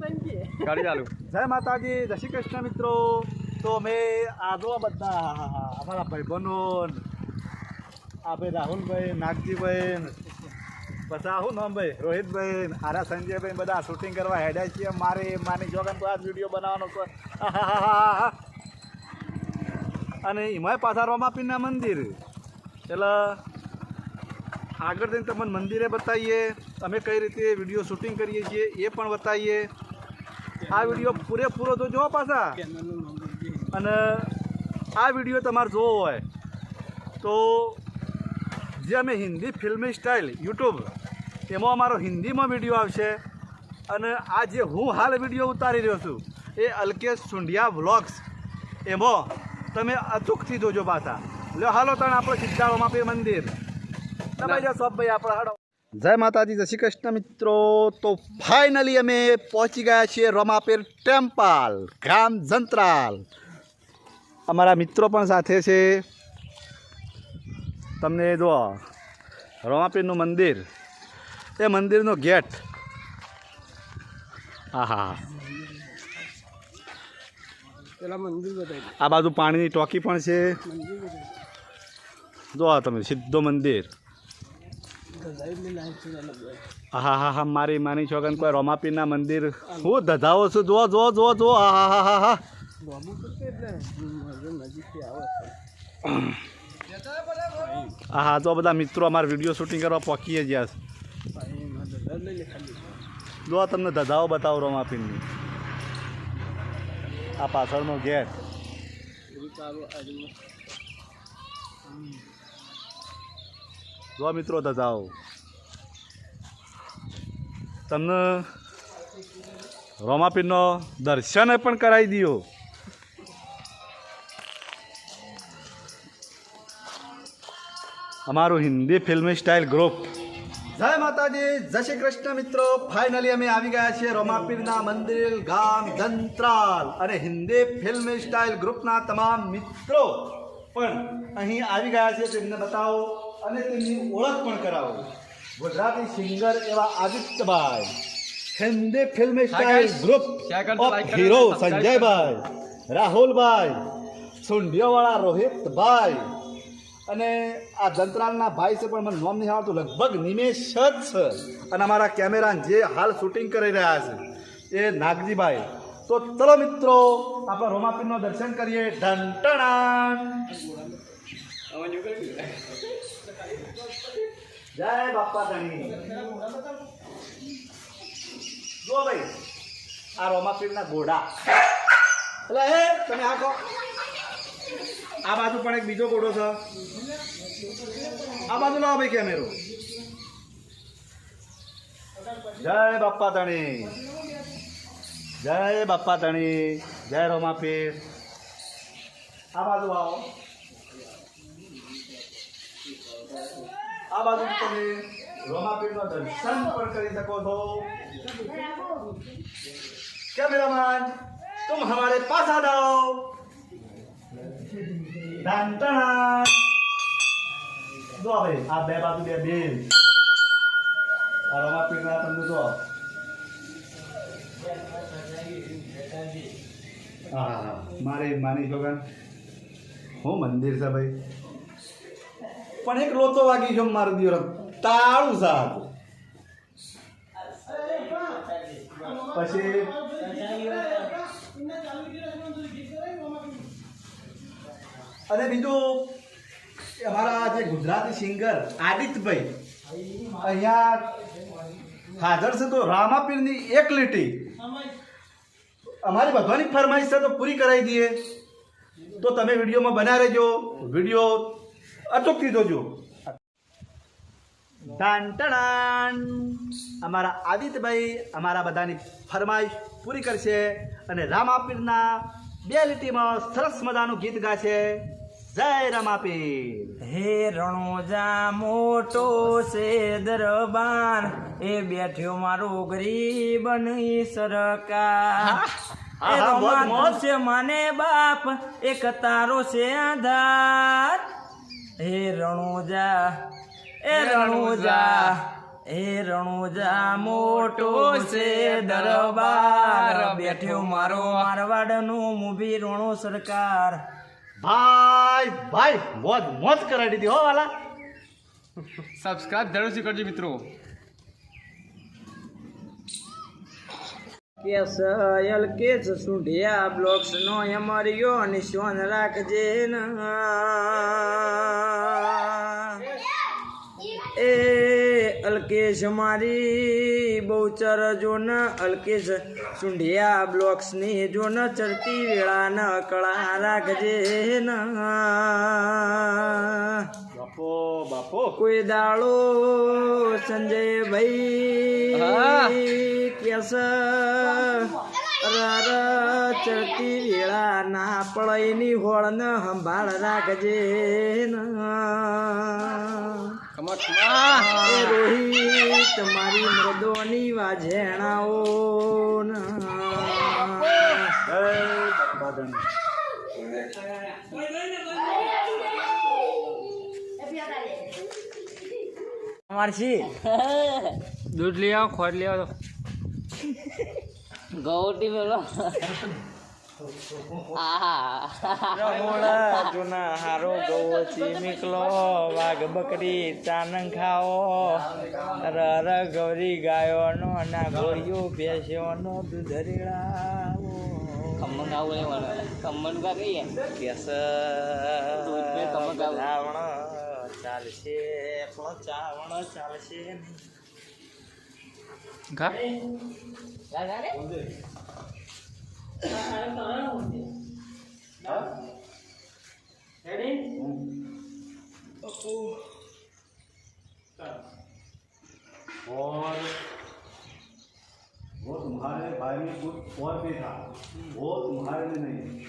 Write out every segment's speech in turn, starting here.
ગાડી ચાલુ. જય માતાજી જય શ્રી કૃષ્ણ મિત્રો. તો અમે આજો બધા અમારા ભાઈબંધો આ ભાઈ રાહુલભાઈ નાગજીભાઈ પછી આ શું નામ ભાઈ રોહિતભાઈ આરા સંજયભાઈ બધા શૂટિંગ કરવા હેડ્યા છીએ. મારે માની જોગન તો આ વીડિયો બનાવવાનો છે. અને એમાંય પાછા રોમાપીરના મંદિર. એટલે આગળ જઈને તમને મંદિરે બતાવીએ અમે કઈ રીતે વીડિયો શૂટિંગ કરીએ છીએ એ પણ બતાવીએ. આ વીડિયો પૂરેપૂરો તો જોવો પાછા. અને આ વીડિયો તમારે જોવો હોય તો જે અમે હિન્દી ફિલ્મી સ્ટાઇલ યુટ્યુબ એમાં અમારો હિન્દીમાં વીડિયો આવશે. અને આ જે હું હાલ વીડિયો ઉતારી રહ્યો છું એ અલ્કેશ સુંઢિયા વ્લોગ્સ. એમાં તમે અચૂકથી જોજો પાછા. લ્યો હાલો તણ આપણે સીધા રોમાપીર મંદિર. તમે જાઓ સબ ભાઈ આપણે હાડો. જય માતાજી જય શ્રી કૃષ્ણ મિત્રો. તો ફાઇનલી અમે પહોંચી ગયા છીએ રમાપીર ટેમ્પલ ગામ જંત્રાલ. અમારા મિત્રો પણ સાથે છે. તમને જો રમાપીરનું મંદિર એ મંદિરનો ગેટ. હા મંદિર આ બાજુ પાણીની ટોકી પણ છે. જો તમે સીધો મંદિર. હા હા હા મારી માની છોકન કોઈ રોમાપીરના મંદિર? હું ધધાવો છું જો જો જો જો હા હા હા હા હા હા તો બધા મિત્રો અમારે વીડિયો શૂટિંગ કરવા પહોંચીએ ખાલી જો તમને ધધાવો બતાવો રોમાપીરની. આ પાછળનો ગેટ તારું આજુ જો મિત્રો દાદાઓ તમને રોમાપીરનો દર્શન પણ કરાવી દો અમારું હિન્દી ફિલ્મ સ્ટાઇલ ગ્રુપ જય માતાજી જય શ્રી કૃષ્ણ મિત્રો ફાઇનલી અમે આવી ગયા છીએ રોમાપીરના મંદિર ગામ જંત્રાલ અને હિન્દી ફિલ્મ સ્ટાઇલ ગ્રુપના તમામ મિત્રો પણ અહીં આવી ગયા છે તેમને બતાવો અને તેમની ઓળખ પણ કરાવો. ગુજરાતી સિંગર એવા Adityabhai Hindi film style group of hero Sanjaybhai Rahulbhai સુંઢિયોવાળા રોહિતભાઈ અને આ દંતરાલના ભાઈ છે પણ મને નોમ નહીં આવડતું. લગભગ નિમેશ જ છે. અને અમારા કેમેરા જે હાલ શૂટિંગ કરી રહ્યા છે એ નાગજીભાઈ. તો ચલો મિત્રો આપણે રોમાપીરનો દર્શન કરીએ. ઢંટણાન જય બાપા ધણી. જો ભાઈ, આ રોમાપીરના ઘોડા એટલે હે, તમે આ કહો. આ બાજુ પણ એક બીજો ઘોડો છે. આ બાજુ લાવો ભાઈ કેમેરો જય બાપા ધણી. જય બાપા ધણી. જય રોમાપીર આ બાજુ આવો. આ બાજુ તમે રોમાપીરનો દર્શન પણ કરી શકો છો. કેમેરામાન તુમ હમારે પાછા આ જાઓ. જો હવે, આ બે બાજુ બે બે આ રોમાપીરના તમને જો. હા મારી, માની છોકરા હું મંદિર છે ભાઈ. પણ એક લોચો વાગી ગયો મારું દિવસ તાળું સાહેબ પછી અને બીજું, અમારા જે ગુજરાતી સિંગર આદિત્યભાઈ અહીંયા હાજર છે તો રામાપીરની એક લીટી. અમારી બધાની ફરમાઈશ છે તો પૂરી કરાવી દઈએ. તો તમે વિડીયોમાં બના રહેજો. વીડિયો અચૂકથી જોજો. ટાન ટણાન. અમારા આદિત્યભાઈ અમારા બધાની ફરમાઈશ પૂરી કરશે અને રામાપીરના બે લીટીમાં સરસ મજાનું ગીત ગાશે. જય રામાપીર. હે રણોજા મોટો છે દરબાર એ બેઠ્યો મારો ગરીબની સરકાર. છે માને બાપ એક તારો છે આધાર. હે રણુજા એ રણુજા એ રણુજા મોટો છે દરબાર. બેઠ્યો મારો મારવાડનું મૂવી રણો સરકાર. ભાઈ ભાઈ મોજ મોજ કરાવી દીધી હો વાલા. સબસ્ક્રાઇબ જરૂરથી કરજો મિત્રો. કેસ અયલ કેસ સુંઢિયા બ્લોક્સ નો એમરિયો નિશાન રાખજે એ અલ્કેશ મારી બહુચર જોન અલ્કેશ સુંઢિયા બ્લોક્સની જોન ચડતી વેળા ન કળા રાખજે ના. બાપો બાપો. કોઈ સંજય સંજયભાઈ કેસ રર ચડતી વેળા ના પળયની હોળ ન. સંભાળ રાખજે રોહિત મારી મૃદોની વાઝેણાઓ જય બાબાધન અમાર છી દૂધ લઈ આવો ખોટ લઈ આવો. ગૌટી પેલો રમોડા જૂના હારો ગવો ચીમીકલો વાઘ બકરી ચાનંગ ખાઓ. રર ગૌરી ગાયોનો ના ગોળીઓ ભેસ્યો નો દૂધરેડાઓ ખમણ ગાવું નહીં મળે ખમણ ગા કહીએ કેસ દૂધ ચાલશે પણ ચાવણ ચાલશે નહીં. ઘા और वो तुम्हारे भाई में कुछ और भी था वो तुम्हारे में नहीं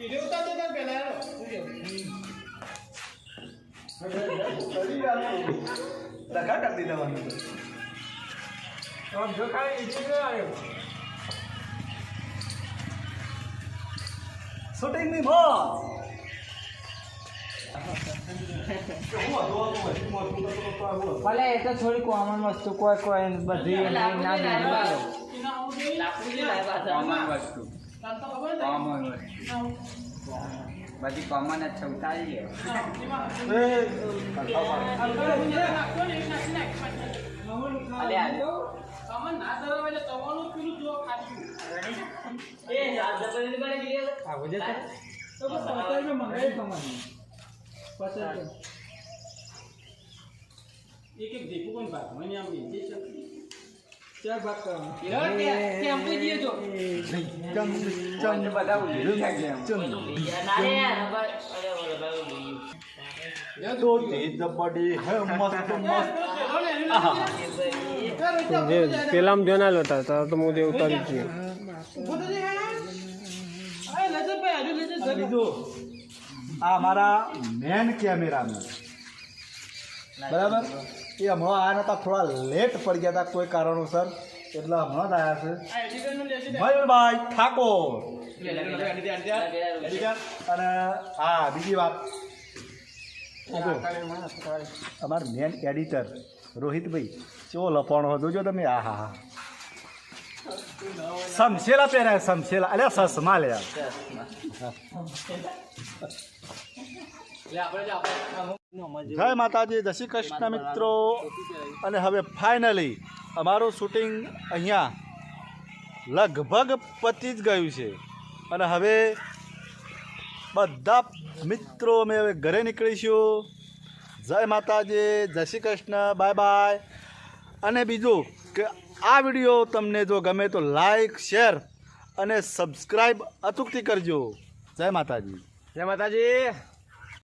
વિડિયો ઉતારજો તો પહેલા શૂટિંગની ભલે એ તો થોડી કોમન વસ્તુ કોઈ કોઈ બધી લાકડું લાકડું કોમન બધી કોમન જ છે, ઉતારી લે. અલે ખાતું એ જાત જબરદસ્તી કરે ગીરે બધા ઉડી ગયા ના રે આમ અરે બોલો ભાઈ બોલી તો તેજ બડી હે મસ્ત મસ્ત પેલામાં જોના લોતા તો તો હું ઉતારી છું આ મારા મેન કેમેરામેન બરાબર? એ હમણાં આવ્યા નતા, થોડા લેટ પડી ગયા હતા કોઈ કારણોસર. એટલે હમણાં જ આવ્યા છે. મયુરભાઈ ઠાકોર. અને હા, બીજી વાત. અમાર મેન એડિટર રોહિતભાઈ. ચેવો લપણો જોજો તમે આ હા હા સમસેલા પહેર્યા સમસેલા અરે સસમા લે. જય માતાજી, જય શ્રી કૃષ્ણ મિત્રો. અને હવે ફાઇનલી અમારું શૂટિંગ અહીંયા લગભગ પતી જ ગયું છે. અને હવે બધા મિત્રો અમે હવે ઘરે નીકળીશું. જય માતાજી, જય શ્રી કૃષ્ણ બાય બાય અને બીજું કે આ વીડિયો તમને જો ગમે તો લાઈક શેર અને સબસ્ક્રાઈબ અચૂકથી કરજો. જય માતાજી. જય માતાજી.